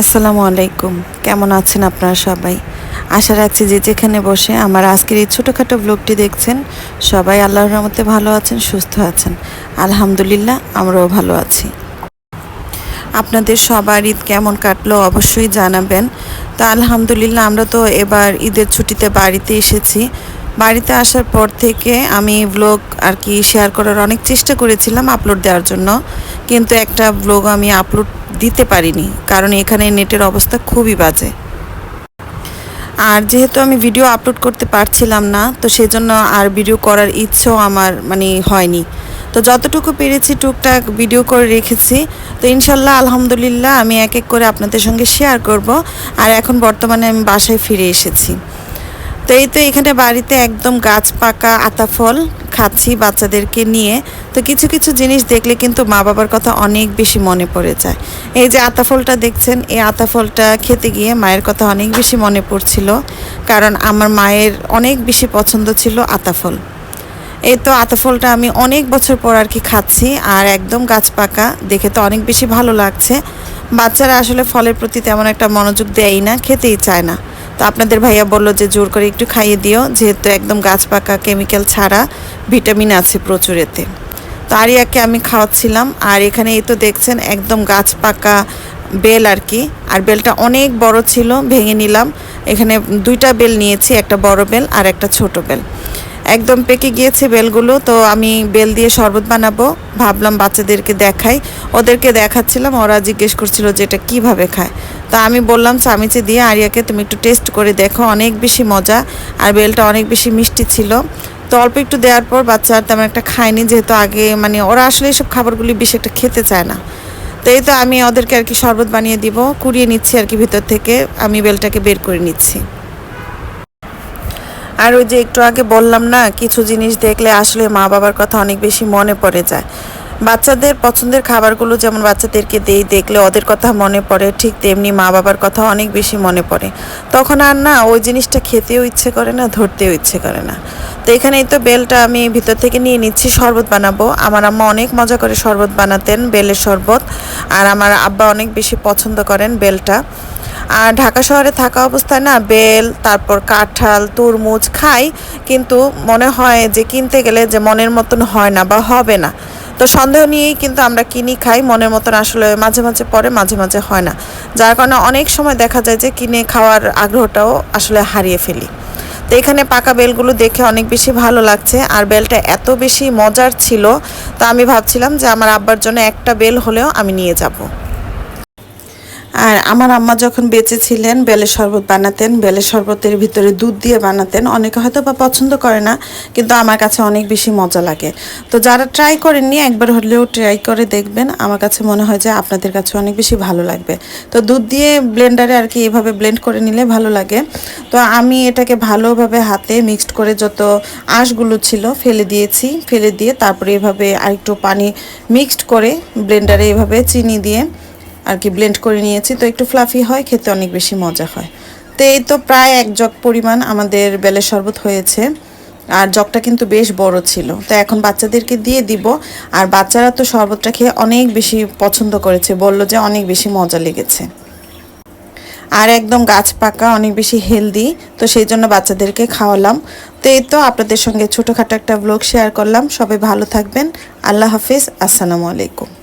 আসসালামু আলাইকুম। কেমন আছেন আপনারা সবাই? আশা রাখছি যে যেখানে বসে আমার আজকের এই ছোটোখাটো ব্লগটি দেখছেন, সবাই আল্লাহর রহমতে ভালো আছেন, সুস্থ আছেন। আলহামদুলিল্লাহ, আমরাও ভালো আছি। আপনাদের সবার ঈদ কেমন কাটলো অবশ্যই জানাবেন। তো আলহামদুলিল্লাহ, আমরা তো এবার ঈদের ছুটিতে বাড়িতে এসেছি। বাড়িতে আসার পর থেকে আমি ব্লগ আর কি শেয়ার করার অনেক চেষ্টা করেছিলাম আপলোড দেওয়ার জন্য, কিন্তু একটা ব্লগ আমি আপলোড দিতে পারিনি, কারণ এখানে নেটের অবস্থা খুবই বাজে। আর যেহেতু আমি ভিডিও আপলোড করতে পারছিলাম না, তো সেজন্য আর ভিডিও করার ইচ্ছেও আমার মানে হয়নি। তো যতটুকু পেরেছি টুকটাক ভিডিও করে রেখেছি, তো ইনশাল্লাহ, আলহামদুলিল্লাহ, আমি এক এক করে আপনাদের সঙ্গে শেয়ার করব। আর এখন বর্তমানে আমি বাসায় ফিরে এসেছি। তো এই তো এখানে বাড়িতে একদম গাছ পাকা আতা ফল খাচ্ছি বাচ্চাদেরকে নিয়ে। তো কিছু কিছু জিনিস দেখলে কিন্তু মা বাবার কথা অনেক বেশি মনে পড়ে যায়। এই যে আতা ফলটা দেখছেন, এই আতা ফলটা খেতে গিয়ে মায়ের কথা অনেক বেশি মনে পড়ছিল। কারণ আমার মায়ের অনেক বেশি পছন্দ ছিল আতা ফল। এই তো আতা ফলটা আমি অনেক বছর পর আর কি খাচ্ছি, আর একদম গাছ পাকা, দেখে তো অনেক বেশি ভালো লাগছে। বাচ্চারা আসলে ফলের প্রতি তেমন একটা মনোযোগ দেয়ই না, খেতেই চায় না। তো আপনাদের ভাইয়া বলল যে জোর করে একটু খাইয়ে দিও, যেহেতু একদম গাছ পাকা কেমিক্যাল ছাড়া ভিটামিন আছে প্রচুর এতে। তো আরিয়াকে আমি খাওয়াচ্ছিলাম, আর এখানে এই তো দেখছেন একদম গাছ পাকা বেল আর কি, আর বেলটা অনেক বড় ছিল, ভেঙে নিলাম। এখানে দুইটা বেল নিয়েছি, একটা বড় বেল আর একটা ছোট বেল। একদম পেকে গিয়েছে বেলগুলো, তো আমি বেল দিয়ে শরবত বানাবো। ভাবলাম বাচ্চাদেরকে দেখাই। ওদেরকে দেখাচ্ছিলাম, ওরা জিজ্ঞেস করছিল যে এটা কীভাবে খায়। তা আমি বললাম চামিচে দিয়ে আরিয়াকে তুমি একটু টেস্ট করে দেখো, অনেক বেশি মজা আর বেলটা অনেক বেশি মিষ্টি ছিল। তো অল্প একটু দেওয়ার পর বাচ্চা আর তেমন একটা খায়নি, যেহেতু আগে মানে ওরা আসলে এইসব খাবারগুলি বেশি একটা খেতে চায় না। তো এই তো আমি ওদেরকে আর কি শরবত বানিয়ে দিব, কুড়িয়ে নিচ্ছি আর কি ভিতর থেকে। আমি বেলটাকে বের করে নিচ্ছি। আর ওই যে একটু আগে বললাম না, কিছু জিনিস দেখলে আসলে মা বাবার কথা অনেক বেশি মনে পড়ে যায়। বাচ্চাদের পছন্দের খাবারগুলো যেমন বাচ্চাদেরকে দেই, দেখলে ওদের কথা মনে পড়ে, ঠিক তেমনি মা বাবার কথা অনেক বেশি মনে পড়ে। তখন আর না, ওই জিনিসটা খেতেও ইচ্ছে করে না, ধরতেও ইচ্ছে করে না। তো এখানেই তো বেলটা আমি ভিতর থেকে নিয়ে নিচ্ছি, শরবত বানাবো। আমার আম্মা অনেক মজা করে শরবত বানাতেন, বেলের শরবত। আর আমার আব্বা অনেক বেশি পছন্দ করেন বেলটা। আর ঢাকা শহরে থাকা অবস্থায় না বেল, তারপর কাঁঠাল, তরমুজ খাই, কিন্তু মনে হয় যে কিনতে গেলে যে মনের মতন হয় না বা হবে না। তো সন্দেহ নিয়েই কিন্তু আমরা কিনি, খাই, মনের মতন আসলে মাঝে মাঝে পরে মাঝে মাঝে হয় না। যার কারণে অনেক সময় দেখা যায় যে কিনে খাওয়ার আগ্রহটাও আসলে হারিয়ে ফেলি। তো এখানে পাকা বেলগুলো দেখে অনেক বেশি ভালো লাগছে। আর বেলটা এত বেশি মজার ছিল, তো আমি ভাবছিলাম যে আমার আব্বার জন্য একটা বেল হলেও আমি নিয়ে যাব। আর আমার আম্মা যখন বেঁচে ছিলেন বেলের শরবত বানাতেন বেলের শরবতের ভিতরে দুধ দিয়ে বানাতেন, অনেকে হয়তো বা পছন্দ করে না, কিন্তু আমার কাছে অনেক বেশি মজা লাগে। তো যারা ট্রাই করেননি, একবার হলেও ট্রাই করে দেখবেন, আমার কাছে মনে হয় যে আপনাদের কাছে অনেক বেশি ভালো লাগবে। তো দুধ দিয়ে ব্লেন্ডারে আর কি এভাবে ব্লেন্ড করে নিলে ভালো লাগে। তো আমি এটাকে ভালোভাবে হাতে মিক্সড করে যত আঁশগুলো ছিল ফেলে দিয়েছি, ফেলে দিয়ে তারপরে এভাবে আরেকটু পানি মিক্সড করে ব্লেন্ডারে এভাবে চিনি দিয়ে আর কি ব্লেন্ড করে নিয়েছি, তো একটু ফ্লাফি হয়, খেতে অনেক বেশি মজা হয়। তো এই তো প্রায় এক জগ পরিমাণ আমাদের বেলের শরবত হয়েছে, আর জগটা কিন্তু বেশ বড় ছিল। তো এখন বাচ্চাদেরকে দিয়ে দিব, আর বাচ্চারা তো শরবতটা খেয়ে অনেক বেশি পছন্দ করেছে, বলল যে অনেক বেশি মজা লেগেছে। আর একদম গাছ পাকা, অনেক বেশি হেলদি তো সেই জন্য বাচ্চাদেরকে খাওয়ালাম। তো এই তো আপনাদের সঙ্গে ছোটোখাটো একটা ব্লগ শেয়ার করলাম। সবাই ভালো থাকবেন। আল্লাহ হাফিজ। আসসালামু আলাইকুম।